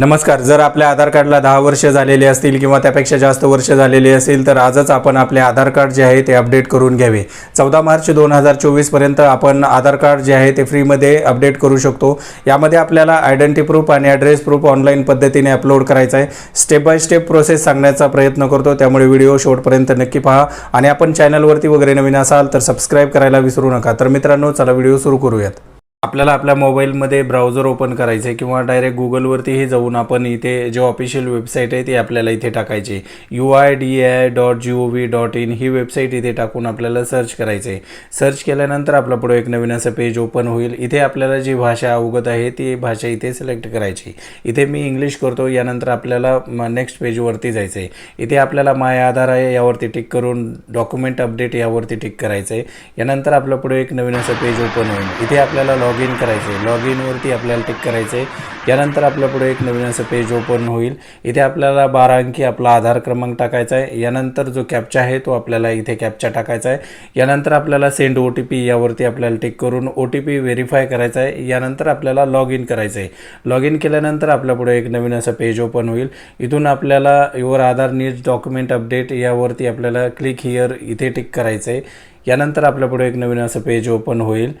नमस्कार. जर आपल्या आधार कार्डला दहा वर्ष झालेले असतील किंवा त्यापेक्षा जास्त वर्ष झालेले असेल तर आजच आपण आपले आधार कार्ड जे आहे ते अपडेट करून घ्यावे. चौदा मार्च दोन हजार चोवीसपर्यंत आपण आधार कार्ड जे आहे ते फ्रीमध्ये अपडेट करू शकतो. यामध्ये आपल्याला आयडेंटी प्रूफ आणि ॲड्रेस प्रूफ ऑनलाईन पद्धतीने अपलोड करायचा आहे. स्टेप बाय स्टेप प्रोसेस सांगण्याचा प्रयत्न करतो. त्यामुळे व्हिडिओ शेवटपर्यंत नक्की पहा. आणि आपण चॅनलवरती वगैरे नवीन असाल तर सबस्क्राईब करायला विसरू नका. तर मित्रांनो चला व्हिडिओ सुरू करूयात. आपल्याला आपल्या मोबाईलमध्ये ब्राउझर ओपन करायचं आहे किंवा डायरेक्ट गुगलवरतीही जाऊन आपण इथे जे ऑफिशियल वेबसाईट आहे ती आपल्याला इथे टाकायची. U I D I dot G O V dot in he website इथे टाकून आपल्याला सर्च करायचं आहे सर्च केल्यानंतर आपला पुढे एक नवीन असं पेज ओपन होईल. इथे आपल्याला जी भाषा अवगत आहे ती भाषा इथे सिलेक्ट करायची. इथे मी इंग्लिश करतो यानंतर आपल्याला नेक्स्ट पेजवरती जायचं आहे इथे आपल्याला माय आधार आहे यावरती टिक करून डॉक्युमेंट अपडेट यावरती टिक करायचं आहे यानंतर आपल्या पुढे एक नवीन असं पेज ओपन होईल. इथे आपल्याला लॉग इन करायचं. आहे लॉग इनवरती आपल्याला टिक करायचं. आहे यानंतर आपल्या पुढे एक नवीन असं पेज ओपन होईल. इथे आपल्याला बारा अंकी आपला आधार क्रमांक टाकायचा आहे. यानंतर जो कॅपचा आहे तो आपल्याला इथे कॅपचा टाकायचा आहे. यानंतर आपल्याला सेंड ओ टी पी यावरती आपल्याला टिक करून ओ टी पी व्हेरीफाय करायचा आहे. यानंतर आपल्याला लॉग इन करायचं आहे लॉग इन केल्यानंतर आपल्या पुढे एक नवीन असं पेज ओपन होईल. इथून आपल्याला your Aadhaar needs document update यावरती आपल्याला क्लिक हिअर इथे टिक करायचं आहे यानंतर आपल्यापुढे एक नवीन असं पेज ओपन होईल.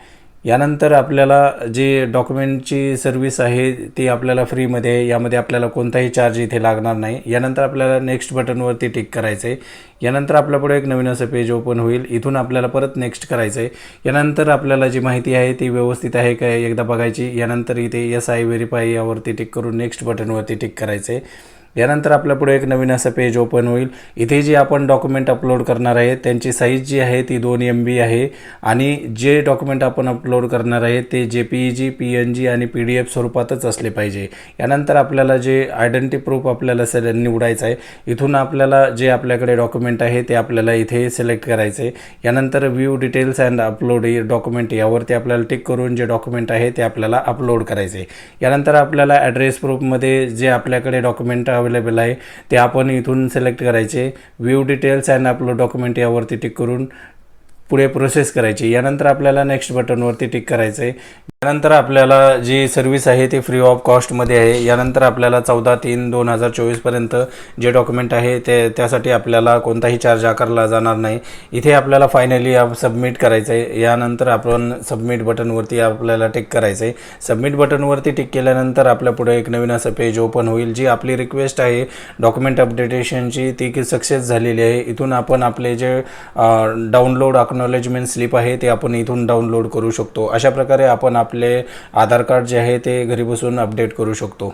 यानंतर आपल्याला जे डॉक्युमेंटची सर्विस आहे ती आपल्याला फ्रीमध्ये आहे यामध्ये आपल्याला कोणताही चार्ज इथे लागणार नाही. यानंतर आपल्याला नेक्स्ट बटनवरती टिक करायचं आहे यानंतर आपल्यापुढे एक नवीन असं पेज ओपन होईल. इथून आपल्याला परत नेक्स्ट करायचं आहे यानंतर आपल्याला जी माहिती आहे ती व्यवस्थित आहे का एकदा बघायची. यानंतर इथे एस आय व्हेरीफाय यावरती टिक करून नेक्स्ट बटनवरती टिक करायचं आहे यानंतर आपल्या पुढे एक नवीन असं पेज ओपन होईल. इथे जे आपण डॉक्युमेंट अपलोड करणार आहे त्यांची साईज जी आहे ती दोन एम बी आहे. आणि जे डॉक्युमेंट आपण अपलोड करणार आहे ते J P E G P N G आणि पी डी एफ स्वरूपातच असले पाहिजे. यानंतर आपल्याला जे आयडेंटिटी प्रूफ आपल्याला से निवडायचं आहे इथून आपल्याला जे आपल्याकडे डॉक्युमेंट आहे ते आपल्याला इथे सिलेक्ट करायचं आहे यानंतर view details and upload document यावरती आपल्याला टिक करून जे डॉक्युमेंट आहे ते आपल्याला अपलोड करायचे यानंतर आपल्याला ॲड्रेस प्रूफमध्ये जे आपल्याकडे डॉक्युमेंट अवेलेबल आहे. ते आपण इथून सिलेक्ट करायचे. व्ह्यू डिटेल्स अँड आपलं डॉक्युमेंट यावरती टिक करून पुढे प्रोसेस करायची. यानंतर आपल्याला नेक्स्ट बटनवरती टिक करायचं आहे यानंतर आपल्याला जी सर्व्हिस आहे ती फ्री ऑफ कॉस्टमध्ये आहे. यानंतर आपल्याला चौदा तीन दोन हजार चोवीसपर्यंत जे डॉक्युमेंट आहे ते त्यासाठी आपल्याला कोणताही चार्ज आकारला जाणार नाही. इथे आपल्याला फायनली आप सबमिट करायचं आहे यानंतर आपण सबमिट बटनवरती आपल्याला टिक करायचं आहे सबमिट बटनवरती टिक केल्यानंतर आपल्या पुढे एक नवीन असं पेज ओपन होईल जी आपली रिक्वेस्ट आहे डॉक्युमेंट अपडेटेशनची ती की सक्सेस झालेली आहे. इथून आपण आपले जे डाउनलोड अक्नॉलेजमेंट स्लिप आहे ते आपण इथून डाउनलोड करू शकतो. अशा प्रकारे आपण आप आपले आधार कार्ड जे आहे ते घरी बसून अपडेट करू शकतो.